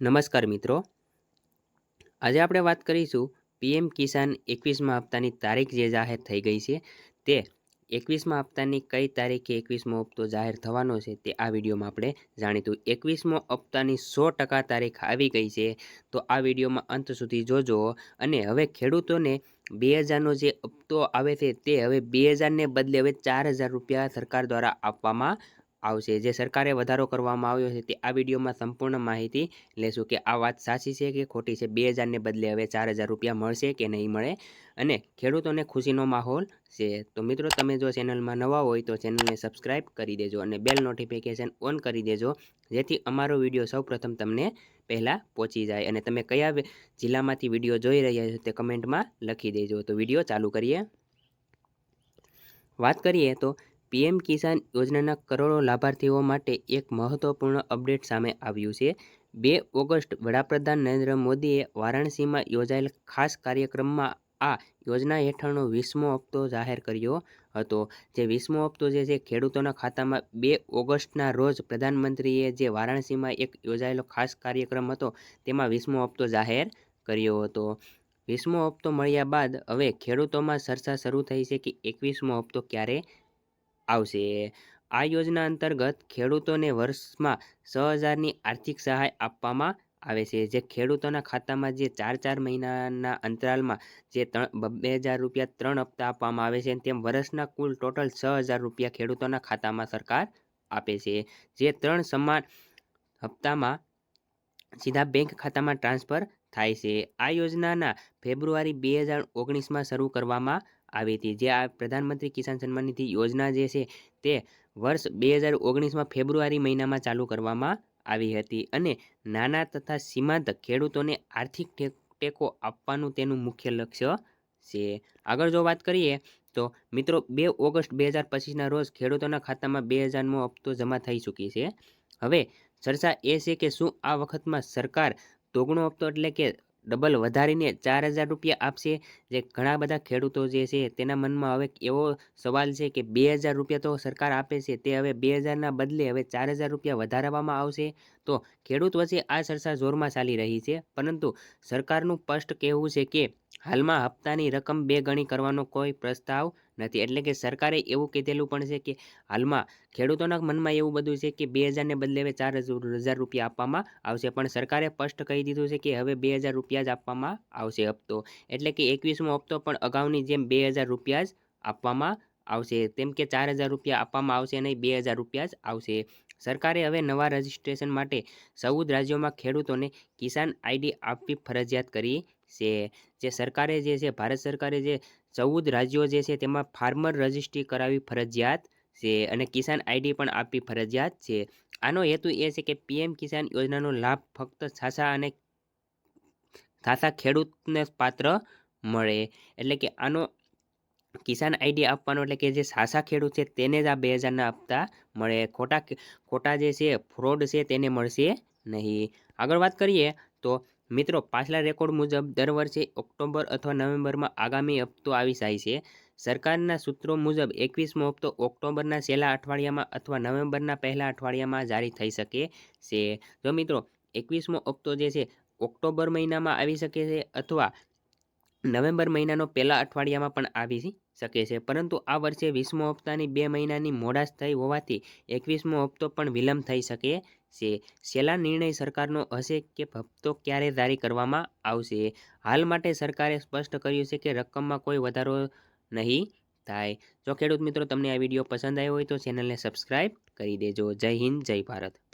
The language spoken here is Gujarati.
નમસ્કાર મિત્રો. આજે આપણે વાત કરીશું પીએમ કિસાન એકવીસમાં હપ્તાની તારીખ જે જાહેર થઈ ગઈ છે, તે એકવીસમાં હપ્તાની કઈ તારીખે એકવીસમો હપ્તો જાહેર થવાનો છે તે આ વિડીયોમાં આપણે જાણીતું એકવીસમો હપ્તાની સો ટકા તારીખ આવી ગઈ છે, તો આ વિડીયોમાં અંત સુધી જોજો અને હવે ખેડૂતોને બે હજારનો જે હપ્તો આવે છે તે હવે બે હજારને બદલે હવે ચાર હજાર રૂપિયા સરકાર દ્વારા આપવામાં આવશે. જે સરકારે વધારો કરવામાં આવ્યો છે તે આ વિડીયોમાં સંપૂર્ણ માહિતી લેશું કે આ વાત સાચી છે કે ખોટી છે? બે હજારને બદલે હવે ચાર હજાર રૂપિયા મળશે કે નહીં મળે? અને ખેડૂતોને ખુશીનો માહોલ છે. તો મિત્રો, તમે જો ચેનલમાં નવા હોય તો ચેનલને સબસ્ક્રાઈબ કરી દેજો અને બેલ નોટિફિકેશન ઓન કરી દેજો, જેથી અમારો વીડિયો સૌપ્રથમ તમને પહેલાં પહોંચી જાય. અને તમે કયા જિલ્લામાંથી વીડિયો જોઈ રહ્યા છો તે કમેન્ટમાં લખી દેજો. તો વીડિયો ચાલુ કરીએ. વાત કરીએ તો પીએમ કિસાન યોજનાના કરોડો લાભાર્થીઓ માટે એક મહત્વપૂર્ણ અપડેટ સામે આવ્યું છે. બે ઓગસ્ટ વડાપ્રધાન નરેન્દ્ર મોદીએ વારાણસીમાં યોજાયેલ ખાસ કાર્યક્રમમાં આ યોજના હેઠળનો વીસમો હપ્તો જાહેર કર્યો હતો. જે વીસમો હપ્તો જે છે, ખેડૂતોના ખાતામાં બે ઓગસ્ટના રોજ પ્રધાનમંત્રીએ જે વારાણસીમાં એક યોજાયેલો ખાસ કાર્યક્રમ હતો, તેમાં વીસમો હપ્તો જાહેર કર્યો હતો. વીસમો હપ્તો મળ્યા બાદ હવે ખેડૂતોમાં ચર્ચા શરૂ થઈ છે કે એકવીસમો હપ્તો ક્યારે આવશે. આ યોજના અંતર્ગત ખેડૂતોને વર્ષમાં છ હજારની આર્થિક સહાય આપવામાં આવે છે. જે ખેડૂતોના ખાતામાં જે ચાર ચાર મહિનાના અંતરાલમાં જે ત્રણ બે હજાર રૂપિયા ત્રણ હપ્તા આપવામાં આવે છે તેમ વર્ષના કુલ ટોટલ છ હજાર રૂપિયા ખેડૂતોના ખાતામાં સરકાર આપે છે. જે ત્રણ સમાન હપ્તામાં સીધા બેંક ખાતામાં ટ્રાન્સફર થાય છે. આ યોજનાના ફેબ્રુઆરી બે હજાર ઓગણીસમાં શરૂ કરવામાં આવી હતી. જે આ પ્રધાનમંત્રી કિસાન સન્માન નિધિ યોજના જે છે તે વર્ષ બે હજાર ઓગણીસમાં ફેબ્રુઆરી મહિનામાં ચાલુ કરવામાં આવી હતી અને નાના તથા સીમાંત ખેડૂતોને આર્થિક ટેકો આપવાનું તેનું મુખ્ય લક્ષ્ય છે. આગળ જો વાત કરીએ તો મિત્રો, બે ઓગસ્ટ બે હજાર પચીસના રોજ ખેડૂતોના ખાતામાં બે હજારનો હપ્તો જમા થઈ ચૂકી છે. હવે ચર્ચા એ છે કે શું આ વખતમાં સરકાર દોગણો હપ્તો એટલે કે ડબલ વધારીને ચાર હજાર રૂપિયા આપશે. જે ઘણા બધા ખેડૂતો જે છે તેના મનમાં હવે એવો સવાલ છે કે બે હજાર રૂપિયા તો સરકાર આપે છે, તે હવે બે હજારના બદલે હવે ચાર હજાર રૂપિયા વધારવામાં આવશે. તો ખેડૂત વચ્ચે આ ચર્ચા જોરમાં ચાલી રહી છે. પરંતુ સરકારનું સ્પષ્ટ કહેવું છે કે હાલમાં હપ્તાની રકમ બે ગણી કરવાનો કોઈ પ્રસ્તાવ નથી. એટલે કે સરકારે એવું કીધેલું પણ છે કે હાલમાં ખેડૂતોના મનમાં એવું બધું છે કે બે હજારને બદલે હવે ચાર હજાર રૂપિયા આપવામાં આવશે. પણ સરકારે સ્પષ્ટ કહી દીધું છે કે હવે બે હજાર રૂપિયા જ આપવામાં આવશે હપ્તો. એટલે કે એકવીસમો હપ્તો પણ અગાઉની જેમ બે હજાર રૂપિયા જ આપવામાં આવશે. તેમ કે ચાર હજાર રૂપિયા આપવામાં આવશે નહીં, બે હજાર રૂપિયા જ આવશે. સરકારે હવે નવા રજિસ્ટ્રેશન માટે ચૌદ રાજ્યોમાં ખેડૂતોને કિસાન આઈડી આપવી ફરજિયાત કરી છે જે સરકારે જે છે, ભારત સરકારે જે ચૌદ રાજ્યો જે છે, તેમાં ફાર્મર રજિસ્ટ્રી કરાવી ફરજિયાત છે અને કિસાન આઈડી પણ આપવી ફરજિયાત છે. આનો હેતુ એ છે કે પીએમ કિસાન યોજનાનો લાભ ફક્ત છાસા અને ખાસા ખેડૂતને પાત્ર મળે. એટલે કે આનો કિસાન આઈડી આપવાનો એટલે કે જે સાસા ખેડૂત છે, તેને જ આ બે હજારના આપતા મળે. ખોટા ખોટા જે છે, ફ્રોડ છે, તેને મળશે નહીં. આગળ વાત કરીએ તો મિત્રો, પાછલા રેકોર્ડ મુજબ દર વર્ષે ઓક્ટોબર અથવા નવેમ્બરમાં આગામી હપ્તો આવી જાય છે. સરકારના સૂત્રો મુજબ એકવીસમો હપ્તો ઓક્ટોબરના છેલ્લા અઠવાડિયામાં અથવા નવેમ્બરના પહેલા અઠવાડિયામાં જારી થઈ શકે છે. જો મિત્રો, એકવીસમો હપ્તો જે છે, ઓક્ટોબર મહિનામાં આવી શકે છે અથવા નવેમ્બર મહિનાનો પહેલા અઠવાડિયામાં પણ આવી શકે છે. પરંતુ આ વર્ષે વીસમો હપ્તાની બે મહિનાની મોડાશ થઈ હોવાથી એકવીસમો હપ્તો પણ વિલંબ થઈ શકે છે. છેલ્લા નિર્ણય સરકારનો હશે કે હપ્તો ક્યારે જારી કરવામાં આવશે? હાલ માટે સરકારે સ્પષ્ટ કર્યું છે કે રકમમાં કોઈ વધારો નહીં થાય. જો ખેડૂત મિત્રો તમને આ વીડિયો પસંદ આવ્યો હોય તો ચેનલને સબસ્ક્રાઈબ કરી દેજો. જય હિન્દ, જય ભારત.